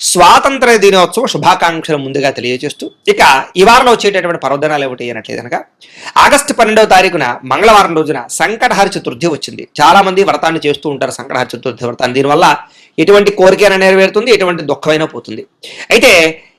స్వాతంత్ర దినోత్సవ శుభాకాంక్షలు ముందుగా తెలియజేస్తూ ఇక ఈ వారంలో వచ్చేటటువంటి పర్వదనాలు ఏమిటి అనట్లేదు కనుక ఆగస్టు పన్నెండవ తారీఖున మంగళవారం రోజున సంకటహర చతుర్థి వచ్చింది. చాలా మంది వ్రతాన్ని చేస్తూ ఉంటారు సంకటహర చతుర్థి వ్రతాన్ని. దీనివల్ల ఎటువంటి కోరికైనా నెరవేరుతుంది ఎటువంటి దుఃఖమైనా పోతుంది. అయితే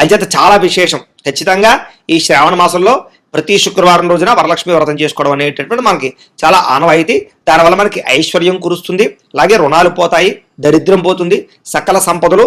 అంచేత చాలా విశేషం. ఖచ్చితంగా ఈ శ్రావణ మాసంలో ప్రతి శుక్రవారం రోజున వరలక్ష్మి వ్రతం చేసుకోవడం అనేటటువంటి మనకి చాలా ఆనవాయితీ. దానివల్ల మనకి ఐశ్వర్యం కురుస్తుంది. అలాగే రుణాలు పోతాయి దరిద్రం పోతుంది సకల సంపదలు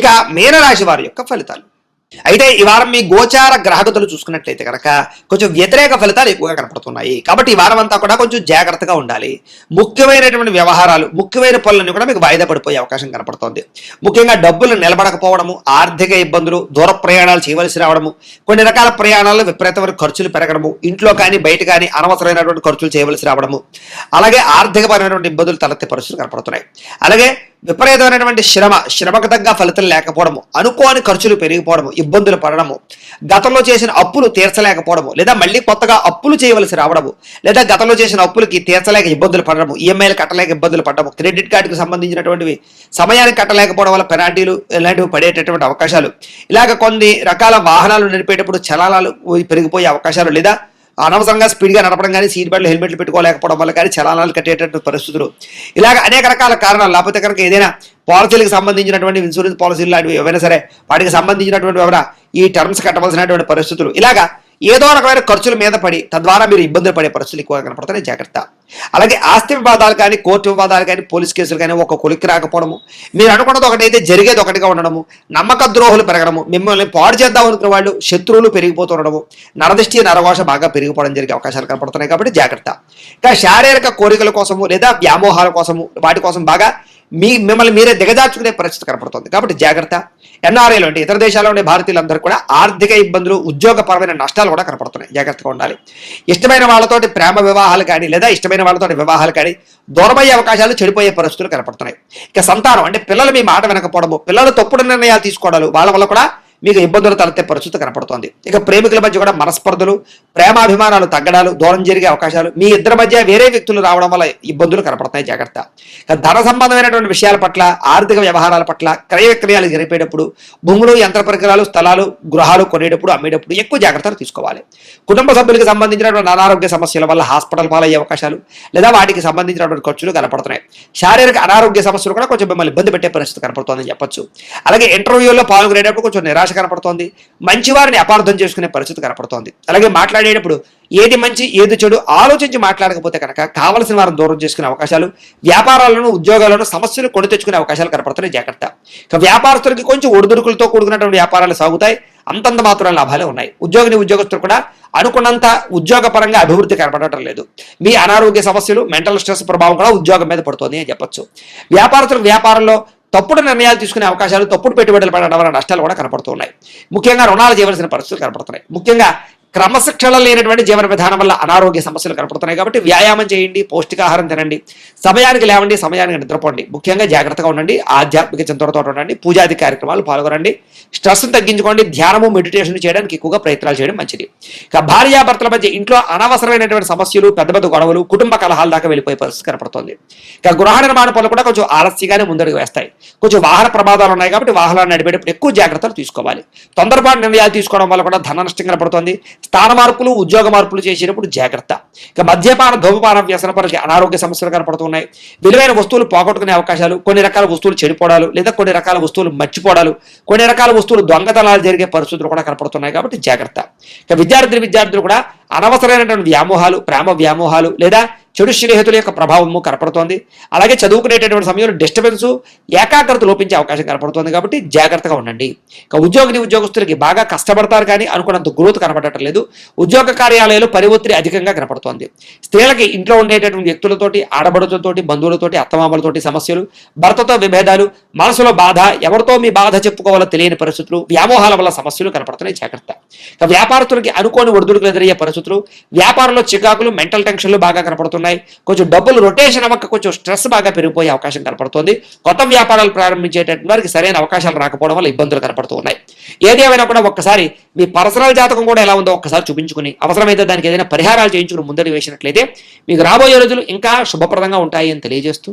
ఇక మీనరాశి వారి యొక్క ఫలితాలు. అయితే ఈ వారం మీ గోచార గ్రహగతులు చూసుకున్నట్లయితే కనుక కొంచెం వ్యతిరేక ఫలితాలు ఎక్కువగా కనపడుతున్నాయి. కాబట్టి ఈ వారం అంతా కూడా కొంచెం జాగ్రత్తగా ఉండాలి. ముఖ్యమైనటువంటి వ్యవహారాలు ముఖ్యమైన పనులన్నీ కూడా మీకు వాయిదా పడిపోయే అవకాశం కనపడుతోంది. ముఖ్యంగా డబ్బులు నిలబడకపోవడము ఆర్థిక ఇబ్బందులు దూర ప్రయాణాలు చేయవలసి రావడము కొన్ని రకాల ప్రయాణాలు విపరీతమైన ఖర్చులు పెరగడము ఇంట్లో కానీ బయట కానీ అనవసరమైనటువంటి ఖర్చులు చేయవలసి రావడము అలాగే ఆర్థికపరమైనటువంటి ఇబ్బందులు తలెత్తే పరిస్థితులు కనపడుతున్నాయి. అలాగే విపరీతమైనటువంటి శ్రమ శ్రమకు తగ్గ ఫలితం లేకపోవడము అనుకోని ఖర్చులు పెరిగిపోవడము ఇబ్బందులు పడడము గతంలో చేసిన అప్పులు తీర్చలేకపోవడము లేదా మళ్ళీ కొత్తగా అప్పులు చేయవలసి రావడము లేదా గతంలో చేసిన అప్పులకి తీర్చలేక ఇబ్బందులు పడడము ఈఎంఐలు కట్టలేక ఇబ్బందులు పడడము క్రెడిట్ కార్డుకు సంబంధించినటువంటివి సమయానికి కట్టలేకపోవడం వల్ల పెనాల్టీలు ఇలాంటివి పడేటటువంటి అవకాశాలు. ఇలాగ కొన్ని రకాల వాహనాలు నడిపేటప్పుడు చలానాలు పెరిగిపోయే అవకాశాలు లేదా అనవసరంగా స్పీడ్గా నడపడం కానీ సీట్ బెల్ట్ హెల్మెట్లు పెట్టుకోలేకపోవడం వల్ల కానీ చలానాలు కట్టేటటువంటి పరిస్థితులు. ఇలాగ అనేక రకాల కారణాలు. లేకపోతే కనుక ఏదైనా పాలసీలకు సంబంధించినటువంటి ఇన్సూరెన్స్ పాలసీలు లాంటివి ఏవైనా సరే వాటికి సంబంధించినటువంటి ఎవరైనా ఈ టర్మ్స్ కట్టవలసినటువంటి పరిస్థితులు. ఇలాగా ఏదో రకమైన ఖర్చుల మీద పడి తద్వారా మీరు ఇబ్బందులు పడే పరిస్థితులు ఎక్కువగా కనపడుతున్నాయి జాగ్రత్త. అలాగే ఆస్తి వివాదాలు కానీ కోర్టు వివాదాలు కానీ పోలీస్ కేసులు కానీ ఒక కొలిక్కి రాకపోవడము మీరు అనుకున్నది ఒకటైతే జరిగేది ఒకటిగా ఉండడము నమ్మక ద్రోహులు పెరగడము మిమ్మల్ని పాడు చేద్దాం అనుకున్న వాళ్ళు శత్రువులు పెరిగిపోతుండడము నరదృష్టి నరఘోష బాగా పెరిగిపోవడం జరిగే అవకాశాలు కనపడుతున్నాయి కాబట్టి జాగ్రత్త. ఇంకా శారీరక కోరికల కోసము లేదా వ్యామోహాల కోసము వాటి కోసం బాగా మీ మిమ్మల్ని మీరే దిగజార్చుకునే పరిస్థితి కనపడుతుంది. కాబట్టి జాగ్రత్త. ఎన్ఆర్ఐలు అంటే ఇతర దేశాల్లో ఉండే భారతీయులందరూ కూడా ఆర్థిక ఇబ్బందులు ఉద్యోగపరమైన నష్టాలు కూడా కనపడుతున్నాయి. జాగ్రత్తగా ఉండాలి. ఇష్టమైన వాళ్ళతోటి ప్రేమ వివాహాలు కానీ లేదా ఇష్టమైన వాళ్ళతోటి వివాహాలు కానీ దూరమయ్యే అవకాశాలు చెడిపోయే పరిస్థితులు కనపడుతున్నాయి. ఇక సంతానం అంటే పిల్లలు మీ మాట వినకపోవడము పిల్లలు తప్పుడు నిర్ణయాలు తీసుకోవడాలు వాళ్ళ వల్ల కూడా మీకు ఇబ్బందులు తలెత్తే పరిస్థితి కనపడుతోంది. ఇక ప్రేమికుల మధ్య కూడా మనస్పర్ధలు ప్రేమాభిమానాలు తగ్గడాలు దూరం జరిగే అవకాశాలు మీ ఇద్దరి మధ్య వేరే వ్యక్తులు రావడం వల్ల ఇబ్బందులు కనపడతాయి జాగ్రత్త. ధన సంబంధమైనటువంటి విషయాల పట్ల ఆర్థిక వ్యవహారాల పట్ల క్రయ విక్రయాలు జరిపేటప్పుడు భూములు యంత్ర పరికరాలు స్థలాలు గృహాలు కొనేటప్పుడు అమ్మేటప్పుడు ఎక్కువ జాగ్రత్తలు తీసుకోవాలి. కుటుంబ సభ్యులకు సంబంధించినటువంటి అనారోగ్య సమస్యల వల్ల హాస్పిటల్ పాలయ్యే అవకాశాలు లేదా వాటికి సంబంధించినటువంటి ఖర్చులు కనపడుతున్నాయి. శారీరక అనారోగ్య సమస్యలు కూడా కొంచెం మిమ్మల్ని ఇబ్బంది పెట్టే పరిస్థితి కనపడుతుందని చెప్పొచ్చు. అలాగే ఇంటర్వ్యూలో పాల్గొనేటప్పుడు కొంచెం నిరాశ కనపడుతోంది. మంచివారిని అపార్థం చేసుకునే పరిస్థితి కనపడుతోంది. అలాగే మాట్లాడేటప్పుడు ఏది మంచి ఏది చెడు ఆలోచించి మాట్లాడకపోతే కనుక కావలసిన వారిని దూరం చేసుకునే అవకాశాలు వ్యాపారాలను ఉద్యోగాలను సమస్యలు కొని తెచ్చుకునే అవకాశాలు కనపడుతున్నాయి జాగ్రత్త. ఇక వ్యాపారస్తులకి కొంచెం ఒడిదుడుకులతో కూడుకున్నటువంటి వ్యాపారాలు సాగుతాయి. అంతంత మాత్రం లాభాలే ఉన్నాయి. ఉద్యోగిని ఉద్యోగస్తులు కూడా అనుకున్నంత ఉద్యోగపరంగా అభివృద్ధి కనపడటం లేదు. మీ అనారోగ్య సమస్యలు మెంటల్ స్ట్రెస్ ప్రభావం కూడా ఉద్యోగం మీద పడుతుంది అని చెప్పొచ్చు. వ్యాపారస్తులు వ్యాపారంలో తప్పుడు నిర్ణయాలు తీసుకునే అవకాశాలు తప్పుడు పెట్టుబడులు పడడం వల్ల నష్టాలు కూడా కనపడుతున్నాయి. ముఖ్యంగా రుణాలు చేయవలసిన పరిస్థితులు కనపడుతున్నాయి. ముఖ్యంగా క్రమశిక్షణ లేనటువంటి జీవన విధానం వల్ల అనారోగ్య సమస్యలు కనపడుతున్నాయి కాబట్టి వ్యాయామం చేయండి పౌష్టికాహారం తినండి సమయానికి లేవండి సమయానికి నిద్రపోండి. ముఖ్యంగా జాగ్రత్తగా ఉండండి ఆధ్యాత్మిక చింతనతో ఉండండి పూజాది కార్యక్రమాలు పాల్గొనండి. స్ట్రెస్ తగ్గించుకోండి ధ్యానము మెడిటేషన్ చేయడానికి ఎక్కువగా ప్రయత్నాలు చేయడం మంచిది. ఇక భార్యాభర్తల మధ్య ఇంట్లో అనవసరమైనటువంటి సమస్యలు పెద్ద పెద్ద గొడవలు కుటుంబ కలహాల దాకా వెళ్ళిపోయే పరిస్థితి కనపడుతుంది. ఇక గృహ నిర్మాణ పనులు కూడా కొంచెం ఆలస్యంగానే ముందడుగు వేస్తాయి. కొంచెం వాహన ప్రమాదాలు ఉన్నాయి కాబట్టి వాహనాలు నడిపేటప్పుడు ఎక్కువ జాగ్రత్తలు తీసుకోవాలి. తొందరపాటు నిర్ణయాలు తీసుకోవడం వల్ల కూడా ధన నష్టం కనపడుతుంది. స్థాన మార్పులు ఉద్యోగ మార్పులు చేసేటప్పుడు జాగ్రత్త. ఇక మద్యపాన ధూమపాన వ్యసన పరికి అనారోగ్య సమస్యలు కనపడుతున్నాయి. విలువైన వస్తువులు పోగొట్టుకునే అవకాశాలు కొన్ని రకాల వస్తువులు చెడిపోవడాలు లేదా కొన్ని రకాల వస్తువులు మర్చిపోవడాలు కొన్ని రకాల వస్తువులు దొంగతనాలు జరిగే పరిస్థితులు కూడా కనపడుతున్నాయి కాబట్టి జాగ్రత్త. ఇక విద్యార్థులు విద్యార్థులు కూడా అనవసరమైనటువంటి వ్యామోహాలు ప్రేమ వ్యామోహాలు లేదా చెడు స్నేహితుల యొక్క ప్రభావము కనపడుతోంది. అలాగే చదువుకునేటటువంటి సమయంలో డిస్టర్బెన్స్ ఏకాగ్రత లోపించే అవకాశం కనపడుతోంది కాబట్టి జాగ్రత్తగా ఉండండి. ఇక ఉద్యోగిని ఉద్యోగస్తులకి బాగా కష్టపడతారు కానీ అనుకున్నంత గ్రోత్ కనపడటం లేదు. ఉద్యోగ కార్యాలయాలు పని ఒత్తిడి అధికంగా కనపడుతోంది. స్త్రీలకి ఇంట్లో ఉండేటటువంటి వ్యక్తులతోటి ఆడబడులతోటి బంధువులతోటి అత్తమామలతోటి సమస్యలు భర్తతో విభేదాలు మనసులో బాధ ఎవరితో మీ బాధ చెప్పుకోవాలో తెలియని పరిస్థితులు వ్యామోహాల వల్ల సమస్యలు కనపడుతున్నాయి. జాగ్రత్త. ఇక వ్యాపారస్తులకి అనుకోని ఒడిదుడుకులు ఎదురయ్యే పరిస్థితులు వ్యాపారంలో చికాకులు మెంటల్ టెన్షన్లు బాగా కనపడుతున్నాయి. కొంచెం డబ్బులు రొటేషన్ అవ్వక కొంచెం స్ట్రెస్ బాగా పెరిగిపోయే అవకాశం కనపడుతుంది. కొత్త వ్యాపారాలు ప్రారంభించేటటువంటి వారికి సరైన అవకాశాలు రాకపోవడం వల్ల ఇబ్బందులు కనపడుతూ ఉన్నాయి. ఏది ఏమైనా కూడా ఒక్కసారి మీ పర్సనల్ జాతకం కూడా ఎలా ఉందో ఒక్కసారి చూపించుకుని అవసరమైతే దానికి ఏదైనా పరిహారాలు చేయించుకుని ముందడి వేసినట్లయితే మీకు రాబోయే రోజులు ఇంకా శుభప్రదంగా ఉంటాయి అని తెలియజేస్తూ